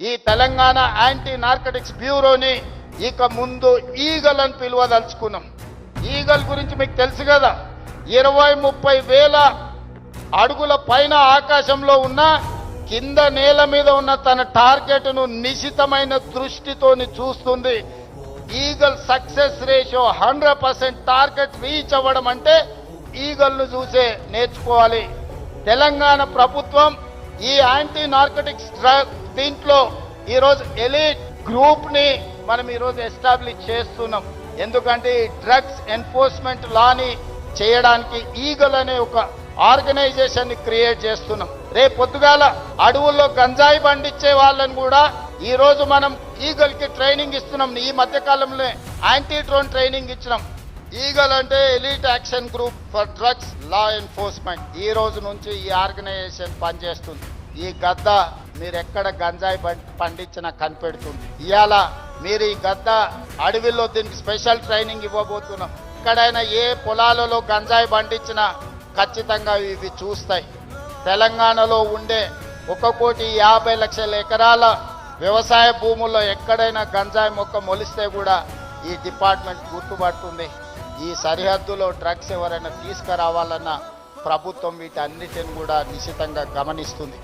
ఈ Telangana anti narcotics బ్యూరోని ఇక ముందు ఈగల్ అని పిలువదలుచుకున్నాం. ఈగల్ గురించి మీకు తెలుసు కదా ఇరవై ముప్పై వేల అడుగుల పైన ఆకాశంలో ఉన్న కింద నేల మీద ఉన్న తన టార్గెట్ను నిశితమైన దృష్టితోని చూస్తుంది. Eagle success ratio hundred percent target reach అవ్వడం అంటే ఈగల్ను చూసే నేర్చుకోవాలి. తెలంగాణ ప్రభుత్వం ఈ యాంటీ నార్కటిక్స్ డ్రగ్ దీంట్లో ఈరోజు ఎలిట్ గ్రూప్ని మనం ఈరోజు ఎస్టాబ్లిష్ చేస్తున్నాం. ఎందుకంటే ఈ డ్రగ్స్ ఎన్ఫోర్స్మెంట్ లాని చేయడానికి ఈగల్ అనే ఒక ఆర్గనైజేషన్ని క్రియేట్ చేస్తున్నాం. రేపు పొద్దుగాల అడవుల్లో గంజాయి పండించే వాళ్ళని కూడా ఈ రోజు మనం ఈగల్కి ట్రైనింగ్ ఇస్తున్నాం. ఈ మధ్య కాలంలో యాంటీ డ్రోన్ ట్రైనింగ్ ఇచ్చినాం. ఈగల్ అంటే elite action group for drugs law enforcement. ఈ రోజు నుంచి ఈ ఆర్గనైజేషన్ పనిచేస్తుంది. ఈ గద్ద మీరు ఎక్కడ గంజాయి పండించినా కనిపెడుతుంది. ఇవాళ మీరు ఈ గద్ద అడవిలో దీనికి స్పెషల్ ట్రైనింగ్ ఇవ్వబోతున్నాం. ఎక్కడైనా ఏ పొలాలలో గంజాయి పండించినా ఖచ్చితంగా ఇవి చూస్తాయి. తెలంగాణలో ఉండే ఒక కోటి యాభై లక్షల ఎకరాల వ్యవసాయ భూముల్లో ఎక్కడైనా గంజాయి మొక్క మొలిస్తే కూడా ఈ డిపార్ట్మెంట్ గుర్తుపడుతుంది. ఈ సరిహద్దులో డ్రగ్స్ ఎవరైనా తీసుకురావాలన్న ప్రభుత్వం వీటన్నిటిని కూడా నిశితంగా గమనిస్తుంది.